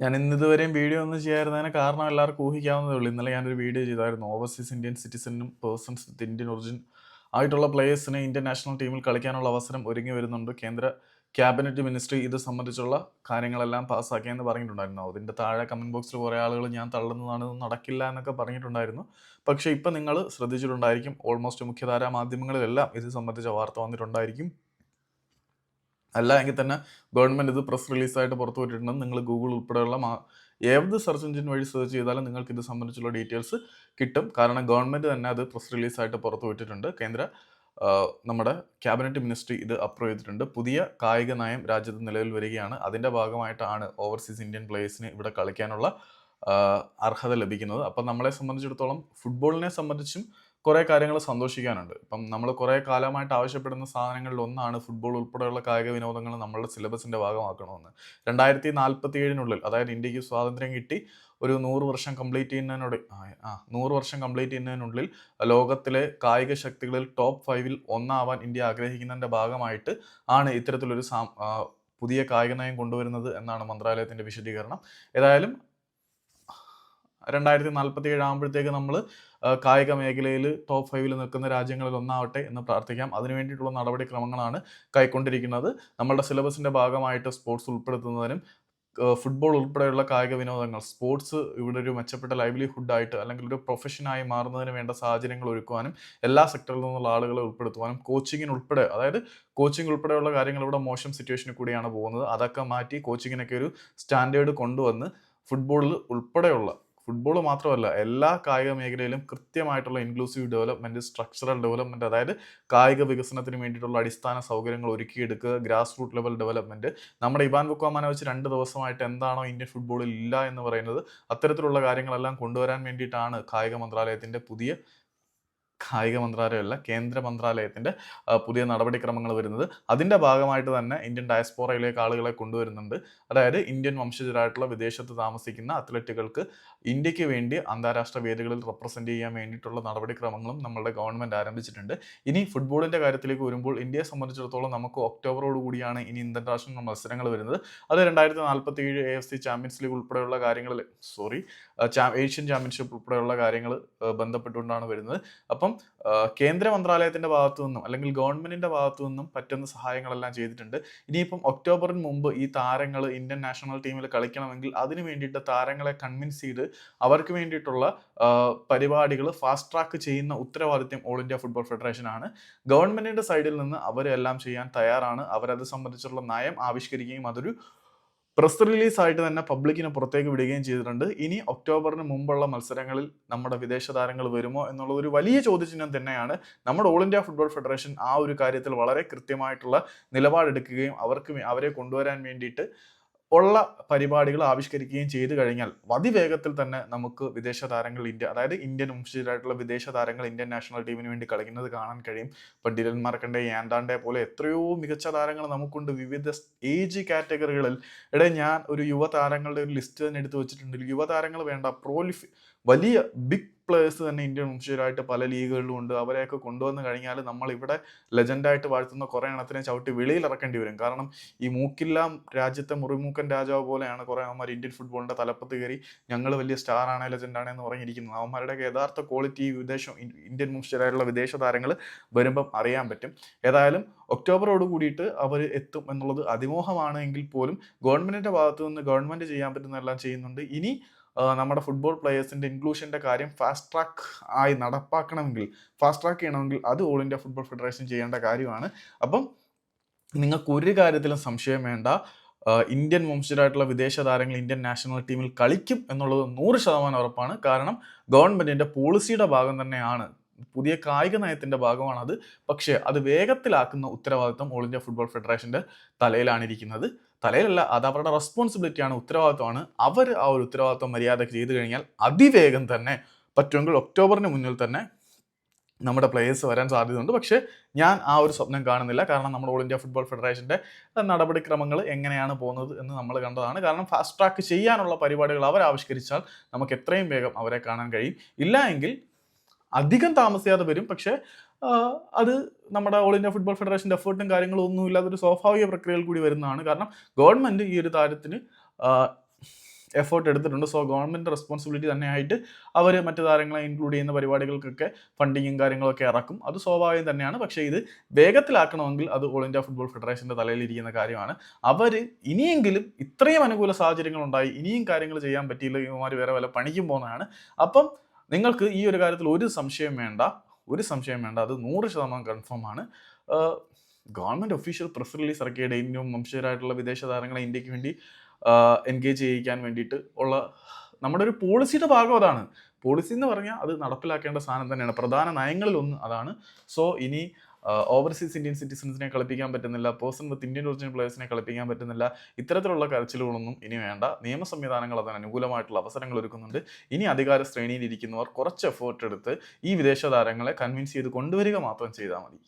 ഞാൻ ഇന്നിതുവരെയും വീഡിയോ ഒന്നും ചെയ്യാതിരുന്നതിന് കാരണം എല്ലാവർക്കും ഊഹിക്കാവുന്നതേ ഉള്ളൂ. ഇന്നലെ ഞാനൊരു വീഡിയോ ചെയ്തായിരുന്നു. ഓവർസീസ് ഇന്ത്യൻ സിറ്റിസനും പേഴ്സൺസ് വിത്ത് ഇന്ത്യൻ ഒറിജിൻ ആയിട്ടുള്ള പ്ലേയേഴ്സിന് ഇന്ത്യൻ നാഷണൽ ടീമിൽ കളിക്കാനുള്ള അവസരം ഒരുങ്ങി വരുന്നുണ്ട്. കേന്ദ്ര ക്യാബിനറ്റ് മിനിസ്ട്രി ഇത് സംബന്ധിച്ചുള്ള കാര്യങ്ങളെല്ലാം പാസ്സാക്കിയെന്ന് പറഞ്ഞിട്ടുണ്ടായിരുന്നു. അതിന്റെ താഴെ കമന്റ് ബോക്സിൽ കുറേ ആളുകൾ ഞാൻ തള്ളുന്നതാണ് നടക്കില്ല എന്നൊക്കെ പറഞ്ഞിട്ടുണ്ടായിരുന്നു. പക്ഷേ ഇപ്പം നിങ്ങൾ ശ്രദ്ധിച്ചിട്ടുണ്ടായിരിക്കും ഓൾമോസ്റ്റ് മുഖ്യധാരാ മാധ്യമങ്ങളിലെല്ലാം ഇത് സംബന്ധിച്ച വാർത്ത വന്നിട്ടുണ്ടായിരിക്കും. അല്ല എങ്കിൽ തന്നെ ഗവൺമെന്റ് ഇത് പ്രസ് റിലീസായിട്ട് പുറത്തു വിട്ടിട്ടുണ്ടെന്ന് നിങ്ങൾ ഗൂഗിൾ ഉൾപ്പെടെയുള്ള ഏത് സെർച്ച് എഞ്ചിൻ വഴി സെർച്ച് ചെയ്താലും നിങ്ങൾക്ക് ഇത് സംബന്ധിച്ചുള്ള ഡീറ്റെയിൽസ് കിട്ടും. കാരണം ഗവൺമെന്റ് തന്നെ അത് പ്രസ് റിലീസായിട്ട് പുറത്തു വിട്ടിട്ടുണ്ട്. കേന്ദ്ര നമ്മുടെ ക്യാബിനറ്റ് മിനിസ്ട്രി ഇത് അപ്രൂവ് ചെയ്തിട്ടുണ്ട്. പുതിയ കായിക നയം രാജ്യത്ത് നിലവിൽ വരികയാണ്. അതിന്റെ ഭാഗമായിട്ടാണ് ഓവർസീസ് ഇന്ത്യൻ പ്ലേയേഴ്സിന് ഇവിടെ കളിക്കാനുള്ള അർഹത ലഭിക്കുന്നത്. അപ്പം നമ്മളെ സംബന്ധിച്ചിടത്തോളം ഫുട്ബോളിനെ സംബന്ധിച്ചും കുറേ കാര്യങ്ങൾ സന്തോഷിക്കാനുണ്ട്. ഇപ്പം നമ്മൾ കുറേ കാലമായിട്ട് ആവശ്യപ്പെടുന്ന സാധനങ്ങളിൽ ഒന്നാണ് ഫുട്ബോൾ ഉൾപ്പെടെയുള്ള കായിക വിനോദങ്ങൾ നമ്മളുടെ സിലബസിന്റെ ഭാഗമാക്കണമെന്ന്. രണ്ടായിരത്തി നാൽപ്പത്തി ഏഴിനുള്ളിൽ അതായത് ഇന്ത്യയ്ക്ക് സ്വാതന്ത്ര്യം കിട്ടി ഒരു നൂറ് വർഷം കംപ്ലീറ്റ് ചെയ്യുന്നതിനോട് ആ- നൂറ് വർഷം കംപ്ലീറ്റ് ചെയ്യുന്നതിനുള്ളിൽ ലോകത്തിലെ കായിക ശക്തികളിൽ ടോപ്പ് ഫൈവിൽ ഒന്നാവാൻ ഇന്ത്യ ആഗ്രഹിക്കുന്നതിന്റെ ഭാഗമായിട്ട് ആണ് ഇത്തരത്തിലൊരു പുതിയ കായിക നയം കൊണ്ടുവരുന്നത് എന്നാണ് മന്ത്രാലയത്തിന്റെ വിശദീകരണം. ഏതായാലും രണ്ടായിരത്തി നാൽപ്പത്തി ഏഴ് ആകുമ്പോഴത്തേക്ക് നമ്മൾ കായിക മേഖലയിൽ ടോപ്പ് ഫൈവിൽ നിൽക്കുന്ന രാജ്യങ്ങളിൽ ഒന്നാവട്ടെ എന്ന് പ്രാർത്ഥിക്കാം. അതിനു വേണ്ടിയിട്ടുള്ള നടപടിക്രമങ്ങളാണ് കൈക്കൊണ്ടിരിക്കുന്നത്. നമ്മളുടെ സിലബസിന്റെ ഭാഗമായിട്ട് സ്പോർട്സ് ഉൾപ്പെടുത്തുന്നതിനും ഫുട്ബോൾ ഉൾപ്പെടെയുള്ള കായിക വിനോദങ്ങൾ സ്പോർട്സ് ഇവിടെ ഒരു മെച്ചപ്പെട്ട ലൈവ്ലിഹുഡ് ആയിട്ട് അല്ലെങ്കിൽ ഒരു പ്രൊഫഷനായി മാറുന്നതിന് വേണ്ട സാഹചര്യങ്ങൾ ഒരുക്കുവാനും എല്ലാ സെക്ടറിൽ നിന്നുള്ള ആളുകളെ ഉൾപ്പെടുത്തുവാനും കോച്ചിങ്ങിന് ഉൾപ്പെടെ അതായത് കോച്ചിങ് ഉൾപ്പെടെയുള്ള കാര്യങ്ങൾ ഇവിടെ മോശം സിറ്റുവേഷനിൽ കൂടിയാണ് പോകുന്നത്. അതൊക്കെ മാറ്റി കോച്ചിങ്ങിനൊക്കെ ഒരു സ്റ്റാൻഡേർഡ് കൊണ്ടുവന്ന് ഫുട്ബോളിൽ ഉൾപ്പെടെയുള്ള ഫുട്ബോൾ മാത്രമല്ല എല്ലാ കായിക മേഖലയിലും കൃത്യമായിട്ടുള്ള ഇൻക്ലൂസീവ് ഡെവലപ്മെന്റ് സ്ട്രക്ചറൽ ഡെവലപ്മെന്റ് അതായത് കായിക വികസനത്തിന് വേണ്ടിയിട്ടുള്ള അടിസ്ഥാന സൗകര്യങ്ങൾ ഒരുക്കിയെടുക്കുക ഗ്രാസ് റൂട്ട് ലെവൽ ഡെവലപ്മെന്റ് നമ്മുടെ ഇവാൻ ബുക്കോമാനെ വെച്ച് രണ്ട് ദിവസമായിട്ട് എന്താണോ ഇന്ത്യൻ ഫുട്ബോളിൽ ഇല്ല എന്ന് പറയുന്നത് അത്തരത്തിലുള്ള കാര്യങ്ങളെല്ലാം കൊണ്ടുവരാൻ വേണ്ടിയിട്ടാണ് കായിക മന്ത്രാലയത്തിന്റെ പുതിയ കായിക മന്ത്രാലയമല്ല കേന്ദ്ര മന്ത്രാലയത്തിന്റെ പുതിയ നടപടിക്രമങ്ങൾ വരുന്നത്. അതിന്റെ ഭാഗമായിട്ട് തന്നെ ഇന്ത്യൻ ഡയസ്പോറയിലേക്ക് ആളുകളെ കൊണ്ടുവരുന്നുണ്ട്. അതായത് ഇന്ത്യൻ വംശജരായിട്ടുള്ള വിദേശത്ത് താമസിക്കുന്ന അത്ലറ്റുകൾക്ക് ഇന്ത്യയ്ക്ക് വേണ്ടി അന്താരാഷ്ട്ര വേദികളിൽ റെപ്രസെന്റ് ചെയ്യാൻ വേണ്ടിയിട്ടുള്ള നടപടിക്രമങ്ങളും നമ്മളുടെ ഗവൺമെന്റ് ആരംഭിച്ചിട്ടുണ്ട്. ഇനി ഫുട്ബോളിന്റെ കാര്യത്തിലേക്ക് വരുമ്പോൾ ഇന്ത്യയെ സംബന്ധിച്ചിടത്തോളം നമുക്ക് ഒക്ടോബറോട് കൂടിയാണ് ഇനി ഇന്റർനാഷണൽ മത്സരങ്ങൾ വരുന്നത്. അത് രണ്ടായിരത്തി നാൽപ്പത്തി ഏഴ് A F C Champions League ഉൾപ്പെടെയുള്ള കാര്യങ്ങളിൽ സോറി ഏഷ്യൻ ചാമ്പ്യൻഷിപ്പ് ഉൾപ്പെടെയുള്ള കാര്യങ്ങൾ ബന്ധപ്പെട്ടുകൊണ്ടാണ് വരുന്നത്. അപ്പം ആ, കേന്ദ്ര മന്ത്രാലയത്തിന്റെ ഭാഗത്തു നിന്നും അല്ലെങ്കിൽ ഗവൺമെന്റിന്റെ ഭാഗത്തു നിന്നും പറ്റുന്ന സഹായങ്ങളെല്ലാം ചെയ്തിട്ടുണ്ട്. ഇനിയിപ്പം ഒക്ടോബറിന് മുമ്പ് ഈ താരങ്ങൾ ഇന്ത്യൻ നാഷണൽ ടീമിൽ കളിക്കണമെങ്കിൽ അതിന് വേണ്ടിയിട്ട് താരങ്ങളെ കൺവിൻസ് ചെയ്ത് അവർക്ക് വേണ്ടിയിട്ടുള്ള പരിപാടികൾ ഫാസ്റ്റ് ട്രാക്ക് ചെയ്യുന്ന ഉത്തരവാദിത്യം ഓൾ ഇന്ത്യ ഫുട്ബോൾ ഫെഡറേഷൻ ആണ്. ഗവൺമെന്റിന്റെ സൈഡിൽ നിന്ന് അവരെല്ലാം ചെയ്യാൻ തയ്യാറാണ്. അവരത് സംബന്ധിച്ചുള്ള നയം ആവിഷ്കരിക്കുകയും അതൊരു പ്രസ് റിലീസായിട്ട് തന്നെ പബ്ലിക്കിന് പുറത്തേക്ക് വിടുകയും ചെയ്തിട്ടുണ്ട്. ഇനി ഒക്ടോബറിന് മുമ്പുള്ള മത്സരങ്ങളിൽ നമ്മുടെ വിദേശ താരങ്ങൾ വരുമോ എന്നുള്ള ഒരു വലിയ ചോദ്യചിഹ്നം തന്നെയാണ് നമ്മുടെ ഓൾ ഇന്ത്യ ഫുട്ബോൾ ഫെഡറേഷൻ ആ ഒരു കാര്യത്തിൽ വളരെ കൃത്യമായിട്ടുള്ള നിലപാടെടുക്കുകയും അവർക്ക് അവരെ കൊണ്ടുവരാൻ വേണ്ടിയിട്ട് ഉള്ള പരിപാടികൾ ആവിഷ്കരിക്കുകയും ചെയ്തു കഴിഞ്ഞാൽ അതിവേഗത്തിൽ തന്നെ നമുക്ക് വിദേശ താരങ്ങൾ ഇന്ത്യ അതായത് ഇന്ത്യൻ വംശജരായിട്ടുള്ള വിദേശ താരങ്ങൾ ഇന്ത്യൻ നാഷണൽ ടീമിന് വേണ്ടി കളിക്കുന്നത് കാണാൻ കഴിയും. ഇപ്പം ഡിലൻ മാർക്കണ്ടെ യാൻഡാണ്ടെ പോലെ എത്രയോ മികച്ച താരങ്ങൾ നമുക്കുണ്ട്. വിവിധ ഏജ് കാറ്റഗറികളിൽ ഇടെ ഞാൻ ഒരു യുവതാരങ്ങളുടെ ഒരു ലിസ്റ്റ് തന്നെ എടുത്തു വെച്ചിട്ടുണ്ട്. യുവതാരങ്ങൾ വേണ്ട പ്രോലിഫി വലിയ ബിഗ് പ്ലേയേഴ്സ് തന്നെ ഇന്ത്യൻ വംശീയരായിട്ട് പല ലീഗുകളിലും ഉണ്ട്. അവരെയൊക്കെ കൊണ്ടുവന്ന് കഴിഞ്ഞാൽ നമ്മൾ ഇവിടെ ലെജൻഡായിട്ട് വാഴ്ത്തുന്ന കുറേ എണ്ണത്തിനെ ചവിട്ടി വെളിയിൽ ഇറക്കേണ്ടി വരും. കാരണം ഈ മൂക്കില്ലാം രാജ്യത്തെ മുറിമൂക്കൻ രാജാവ് പോലെയാണ് കുറേ അവന്മാർ ഇന്ത്യൻ ഫുട്ബോളിന്റെ തലപ്പത്ത് കയറി ഞങ്ങൾ വലിയ സ്റ്റാർ ആണ് ലെജൻഡ് ആണ് എന്ന് പറഞ്ഞിരിക്കുന്നത്. അവന്മാരുടെയൊക്കെ യഥാർത്ഥ ക്വാളിറ്റി വിദേശം ഇന്ത്യൻ വംശീയരായിട്ടുള്ള വിദേശ താരങ്ങൾ വരുമ്പം അറിയാൻ പറ്റും. ഏതായാലും ഒക്ടോബറോട് കൂടിയിട്ട് അവർ എത്തും എന്നുള്ളത് അതിമോഹമാണ് എങ്കിൽ പോലും ഗവൺമെന്റിന്റെ ഭാഗത്തു നിന്ന് ഗവൺമെന്റ് ചെയ്യാൻ പറ്റുന്നതെല്ലാം ചെയ്യുന്നുണ്ട്. ഇനി നമ്മുടെ ഫുട്ബോൾ പ്ലേയേഴ്സിന്റെ ഇൻക്ലൂഷന്റെ കാര്യം ഫാസ്റ്റ് ട്രാക്ക് ആയി നടപ്പാക്കണമെങ്കിൽ ഫാസ്റ്റ് ട്രാക്ക് ചെയ്യണമെങ്കിൽ അത് ഓൾ ഇന്ത്യ ഫുട്ബോൾ ഫെഡറേഷൻ ചെയ്യേണ്ട കാര്യമാണ്. അപ്പം നിങ്ങൾക്ക് ഒരു കാര്യത്തിലും സംശയം വേണ്ട. ഇന്ത്യൻ വംശജരായിട്ടുള്ള വിദേശ താരങ്ങൾ ഇന്ത്യൻ നാഷണൽ ടീമിൽ കളിക്കും എന്നുള്ളത് നൂറ് ശതമാനം ഉറപ്പാണ്. കാരണം ഗവൺമെന്റിന്റെ പോളിസിയുടെ ഭാഗം തന്നെയാണ് പുതിയ കായിക നയത്തിന്റെ ഭാഗമാണത്. പക്ഷേ അത് വേഗത്തിലാക്കുന്ന ഉത്തരവാദിത്വം ഓൾ ഇന്ത്യ ഫുട്ബോൾ ഫെഡറേഷന്റെ തലയിലാണ് ഇരിക്കുന്നത് തലയിലല്ല അത് അവരുടെ റെസ്പോൺസിബിലിറ്റിയാണ് ഉത്തരവാദിത്വമാണ്. അവർ ആ ഒരു ഉത്തരവാദിത്വം മര്യാദയ്ക്ക് ചെയ്തു കഴിഞ്ഞാൽ അതിവേഗം തന്നെ പറ്റുമെങ്കിൽ ഒക്ടോബറിന് മുന്നിൽ തന്നെ നമ്മുടെ പ്ലേയേഴ്സ് വരാൻ സാധ്യതയുണ്ട്. പക്ഷേ ഞാൻ ആ ഒരു സ്വപ്നം കാണുന്നില്ല. കാരണം നമ്മുടെ ഓൾ ഇന്ത്യ ഫുട്ബോൾ ഫെഡറേഷന്റെ നടപടിക്രമങ്ങൾ എങ്ങനെയാണ് പോകുന്നത് എന്ന് നമ്മൾ കണ്ടതാണ്. കാരണം ഫാസ്റ്റ് ട്രാക്ക് ചെയ്യാനുള്ള പരിപാടികൾ അവർ ആവിഷ്കരിച്ചാൽ നമുക്ക് എത്രയും വേഗം അവരെ കാണാൻ കഴിയും. ഇല്ല എങ്കിൽ അധികം താമസിയാതെ വരും. പക്ഷേ അത് നമ്മുടെ ഓൾ ഇന്ത്യ ഫുട്ബോൾ ഫെഡറേഷന്റെ എഫേർട്ടും കാര്യങ്ങളും ഒന്നും ഇല്ലാതെ ഒരു സ്വാഭാവിക പ്രക്രിയയിൽ കൂടി വരുന്നതാണ്. കാരണം ഗവൺമെന്റ് ഈ ഒരു കാര്യത്തിന് ആ, എഫേർട്ട് എടുത്തിട്ടുണ്ട്. സോ ഗവൺമെന്റ് റെസ്പോൺസിബിലിറ്റി തന്നെയായിട്ട് അവർ മറ്റു താരങ്ങളെ ഇൻക്ലൂഡ് ചെയ്യുന്ന പരിപാടികൾക്കൊക്കെ ഫണ്ടിങ്ങും കാര്യങ്ങളൊക്കെ ഇറക്കും. അത് സ്വാഭാവികം തന്നെയാണ്. പക്ഷേ ഇത് വേഗത്തിലാക്കണമെങ്കിൽ അത് ഓൾ ഇന്ത്യ ഫുട്ബോൾ ഫെഡറേഷന്റെ തലയിലിരിക്കുന്ന കാര്യമാണ്. അവർ ഇനിയെങ്കിലും ഇത്രയും അനുകൂല സാഹചര്യങ്ങളുണ്ടായി ഇനിയും കാര്യങ്ങൾ ചെയ്യാൻ പറ്റിയില്ല ഇവന്മാർ വേറെ വല്ല പണിക്കും പോകുന്നതാണ്. അപ്പം നിങ്ങൾക്ക് ഈ ഒരു കാര്യത്തിൽ ഒരു സംശയം വേണ്ട. ഒരു സംശയം വേണ്ട. അത് നൂറ് ശതമാനം കൺഫേം ആണ്. ഗവൺമെന്റ് ഒഫീഷ്യൽ പ്രസ് റിലീസ് ഇറക്കിയ ഡേറ്റിനും വംശജരായിട്ടുള്ള വിദേശ താരങ്ങളെ ഇന്ത്യയ്ക്ക് വേണ്ടി എൻഗേജ് ചെയ്യിക്കാൻ വേണ്ടിയിട്ട് ഉള്ള നമ്മുടെ ഒരു പോളിസിയുടെ ഭാഗം അതാണ്. പോളിസി എന്ന് പറഞ്ഞാൽ അത് നടപ്പിലാക്കേണ്ട സാധനം തന്നെയാണ്. പ്രധാന നയങ്ങളിൽ ഒന്ന് അതാണ്. സോ ഇനി ഓവർസീസ് ഇന്ത്യൻ സിറ്റിസൺസിനെ കളിപ്പിക്കാൻ പറ്റുന്നില്ല പേഴ്സൺ വിത്ത് ഇന്ത്യൻ ഒറിജിനൽ പ്ലേയേഴ്സിനെ കളിപ്പിക്കാൻ പറ്റുന്നില്ല ഇത്തരത്തിലുള്ള കരച്ചിലുകളൊന്നും ഇനി വേണ്ട. നിയമ സംവിധാനങ്ങൾ അതിന് അനുകൂലമായിട്ടുള്ള അവസരങ്ങൾ ഒരുക്കുന്നുണ്ട്. ഇനി അധികാര ശ്രേണിയിൽ ഇരിക്കുന്നവർ കുറച്ച് എഫേർട്ട് എടുത്ത് ഈ വിദേശ താരങ്ങളെ കൺവിൻസ് ചെയ്ത് കൊണ്ടുവരിക മാത്രം ചെയ്താൽ മതി.